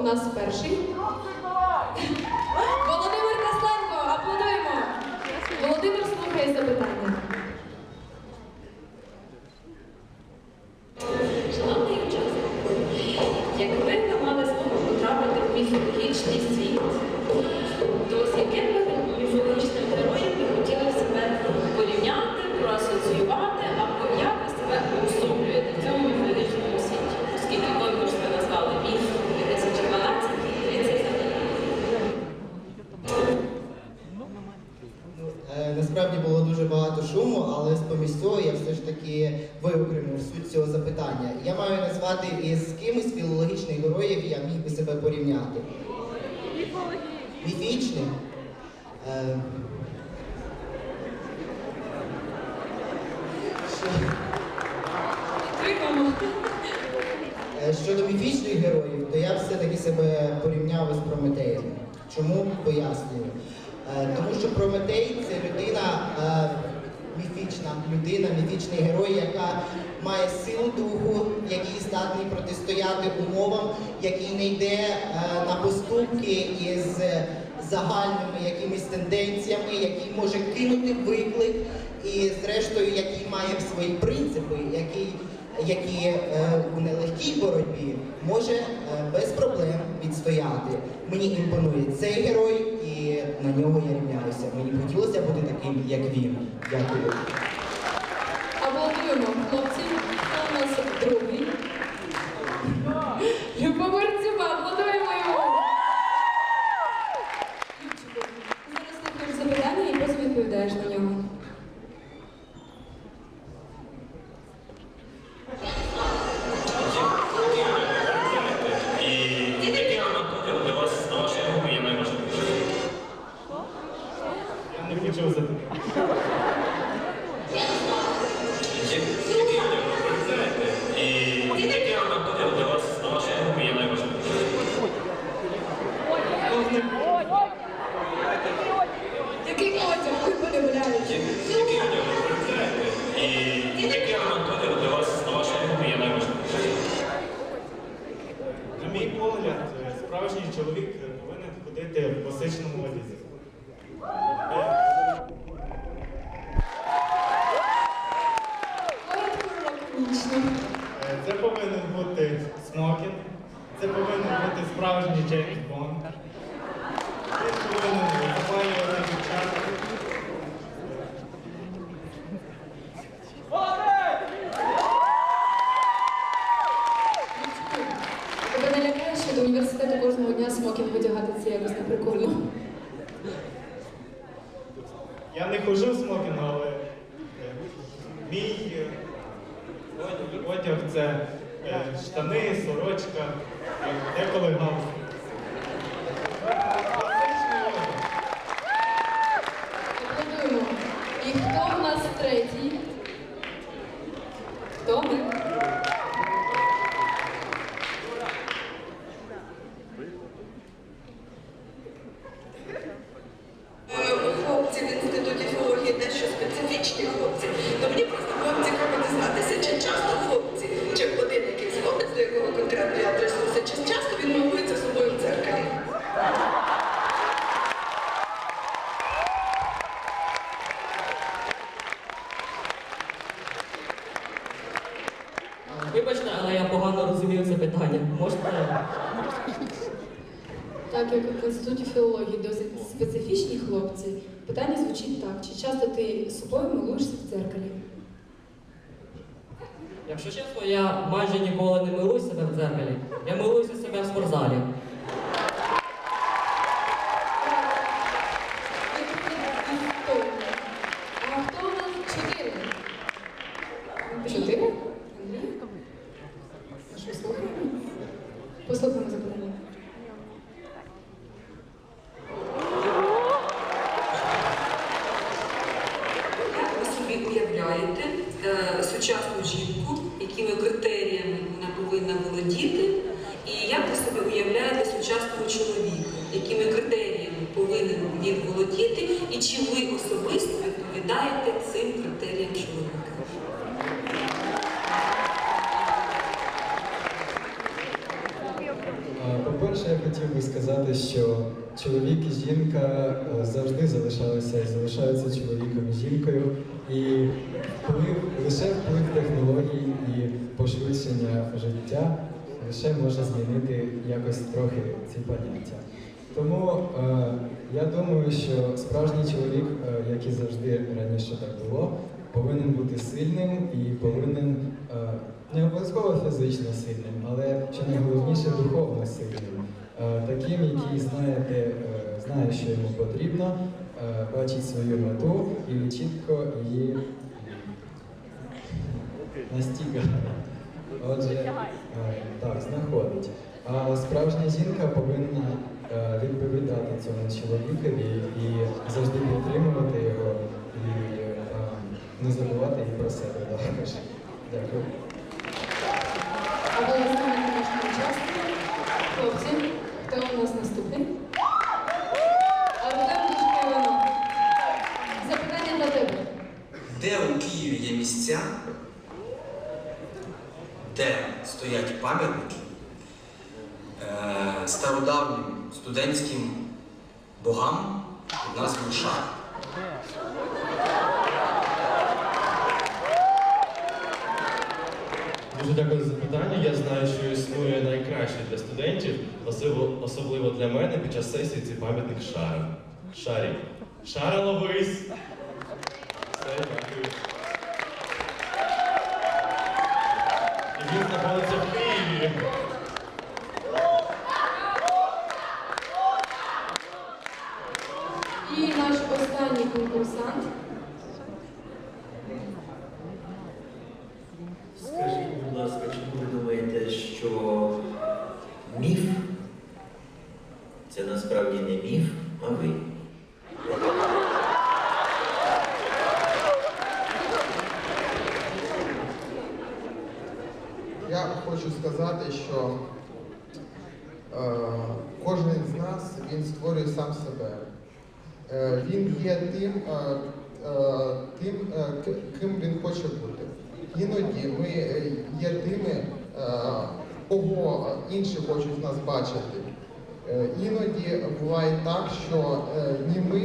у нас перший? Себе порівняти. Міфічних? Е. Е, Щодо міфічних героїв, то я все-таки себе порівняв із Прометеєм. Чому пояснюю? Е, Тому що Прометей це людина, міфічна людина, міфічний герой, яка має силу духу, який здатний протистояти умовам, який не йде е, на поступки із загальними якимись тенденціями, який може кинути виклик, і зрештою, який має свої принципи, який які е, у нелегкій боротьбі може е, без проблем відстояти. Мені імпонує цей герой, на нього я рівняюся. Мені хотілося бути таким, як він. Дякую. Це повинен бути справжній Джеймс Бонд. Він повинен запалювати дівчата. Тебе не лякає, що до університету кожного дня смокінг одягати це якось не прикольно. Я не ходжу в смокінгу, але е, мій е, одяг- це штани, сорочка, е, деколи галстук. Класичний одяг. Аплодуємо. І хто в нас третій? Хто ми? хлопці в інституті філології дещо специфічні хлопці, то мені просто було б цікаво дізнатися, чи часто хлопці, чи один якийсь хлопець, до якого конкретно я адресуюся, чи часто він милується собою в дзеркалі. Вибачте, але я погано розумію це питання. Можете. Так як в інституті філології досить специфічні хлопці, питання звучить так: чи часто ти собою милуєшся в дзеркалі? Якщо чесно, я майже ніколи не милую себе в дзеркалі. Я милуюся себе в спортзалі. А хто у нас чотири? Чотири? Андрій? А що, слухаємо? Послухаємо запитання. Як ви собі уявляєте е, сучасну жінку, якими критеріями вона повинна володіти, і як ви собі уявляєте сучасного чоловіка, якими критеріями повинен він володіти, і чи ви особисто відповідаєте цим критеріям чоловіка? Е, По-перше, По-перше, я хотів би сказати, що чоловік і жінка е, завжди залишалися і залишаються чоловіком і жінкою. І вплив, лише вплив технологій і пошвидшення життя лише може змінити якось трохи ці поняття. Тому е, я думаю, що справжній чоловік, е, як і завжди раніше так було, повинен бути сильним і повинен е, не обов'язково фізично сильним, але що найголовніше духовно сильним. Е, таким, який знаєте, е, знає, що йому потрібно, е, бачить свою мету і чітко її настігає. Отже, е, так, знаходить. А справжня жінка повинна е, відповідати цьому чоловікові і завжди підтримувати його і е, не забувати і про себе також. Дякую. Аплодисменти нашому учаснику. Хлопці, хто у нас наступний? Артем Дужко Іванов. Запитання для тебе. Де у Києві є місця, де стоять пам'ятники е, стародавнім студентським богам під назвою Шар? Дуже дякую за запитання. Я знаю, що існує найкраще для студентів, особливо, для мене під час сесії це пам'ятник Шара. Шарі. Шара ловись! Все, дякую. І він знаходиться в Києві. І наш останній конкурсант. Скажіть, будь ласка, чому ви думаєте, що міф це насправді не міф, а ви? Я хочу сказати, що е, кожен з нас він створює сам себе. Е, він є тим, е, е, тим е, ким він хоче бути. Іноді ми е, є тими, е, кого інші хочуть нас бачити. Е, іноді буває так, що е, ні ми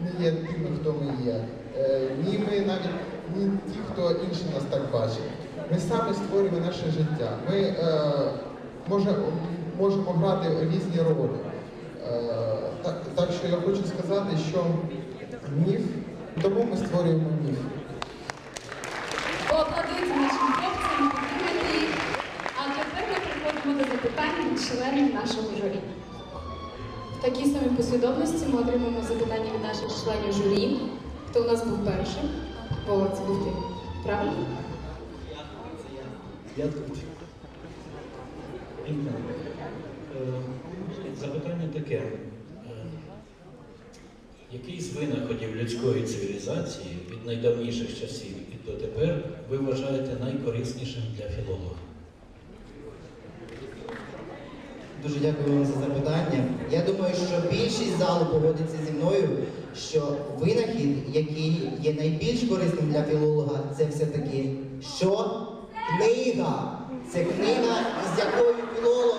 не є тими, хто ми є, е, ні ми навіть ні ті, хто інші нас так бачить. Ми самі створюємо наше життя. Ми е, може, можемо грати різні ролі. Е, так, так що я хочу сказати, що міф, тому ми створюємо міф. Поаплодуйте нашим хлопцям, підтримайте їх. А тепер ми переходимо до запитань від членів нашого журі. В такій самій послідовності ми отримаємо запитання від наших членів журі. Хто у нас був першим? Вова, це був ти. Правильно? Тут. Е, запитання таке. Е, Який з винаходів людської цивілізації від найдавніших часів і дотепер ви вважаєте найкориснішим для філолога? Дуже дякую вам за запитання. Я думаю, що більшість залу погодиться зі мною, що винахід, який є найбільш корисним для філолога, це все-таки що? Книга. Це книга, із якою філолог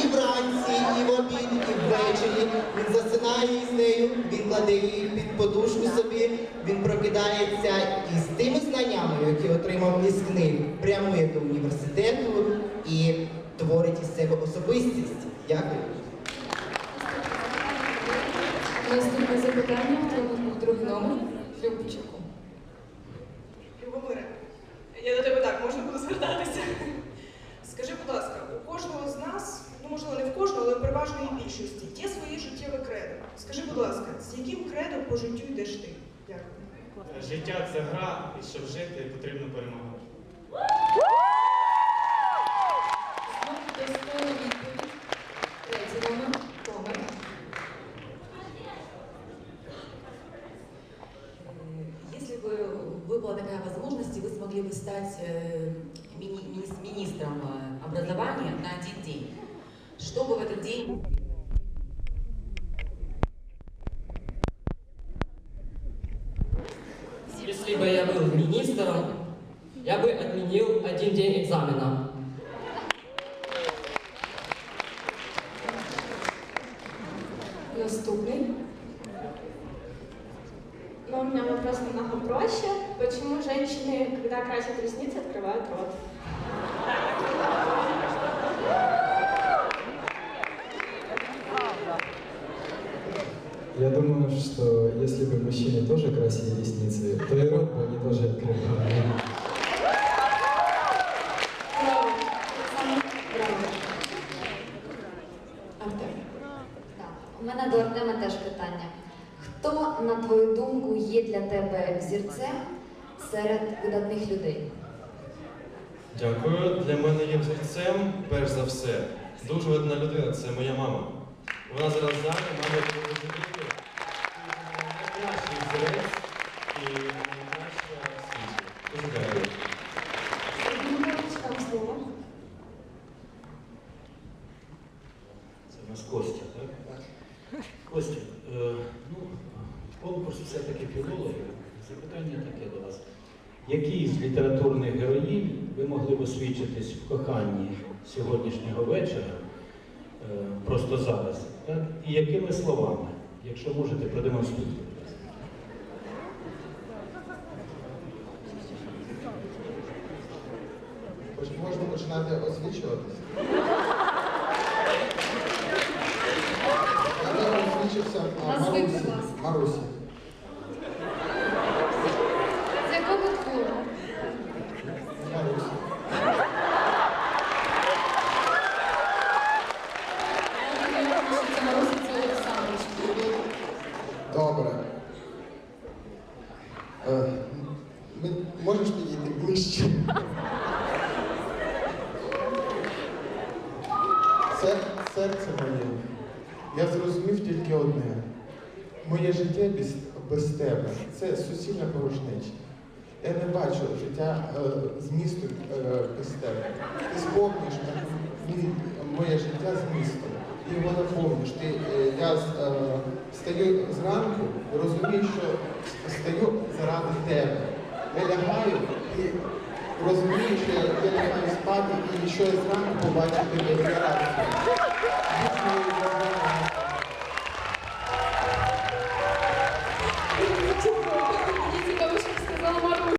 і вранці, і в обід, і ввечері. Він засинає із нею, він кладе її під подушку собі, він прокидається із тими знаннями, які отримав із книг, прямує до університету і творить із себе особистість. Дякую. Наступне запитання, у був другий номер? Любчику. Любомире, я до тебе так можна буду звертатися. Скажи, будь ласка, у кожного з нас, ну можливо, не в кожного, але в переважної більшості, є своє життєве кредо. Скажи, будь ласка, з яким кредом по життю йдеш ти? Дякую. Життя це гра, і щоб жити, потрібно перемагати. Если бы я был министром, я бы отменил один день экзамена. Наступный. Но у меня вопрос намного проще. Почему женщины, когда красят ресницы, открывают рот? Я думаю, что если бы мужчины тоже красили ресницы, то и рот бы они тоже открывали. Браво. Саме браво. Артем. У мене до Артема теж питання. Хто, на твою думку, є для тебе взірцем серед видатних людей? Дякую. Для мене є взірцем, перш за все, дуже видна людина, це моя мама. Вона зараз зайня, мама тому розуміє. Найкращий взірець і найкраща в. Дуже дякую. Це у нас Костя, так? Костя, е, ну, конкурс все-таки філологів. Запитання таке до вас. Які з літературних героїнь ви могли б освідчитись в коханні сьогоднішнього вечора, просто зараз, так? І якими словами, якщо можете, продемонструйте. можна починати освічуватися. Я освічився Марусі. Марусі. З якого твору? Марусі. Це Маруся, це Олександрович. Добре. Е, ми- можеш підійти ближче? Сер, серце моє, я зрозумів тільки одне. Моє життя без, без тебе це суцільна порожнеча. Я не бачу життя е, змісту е, без тебе. Ти сповнюєш м- м- моє життя змістом. Ти його наповнюєш. Ти, я з- е, встаю зранку і розумію, що встаю заради тебе. Я лягаю і розумію, що я, лягаю спати і що я зранку побачу тебе я радий.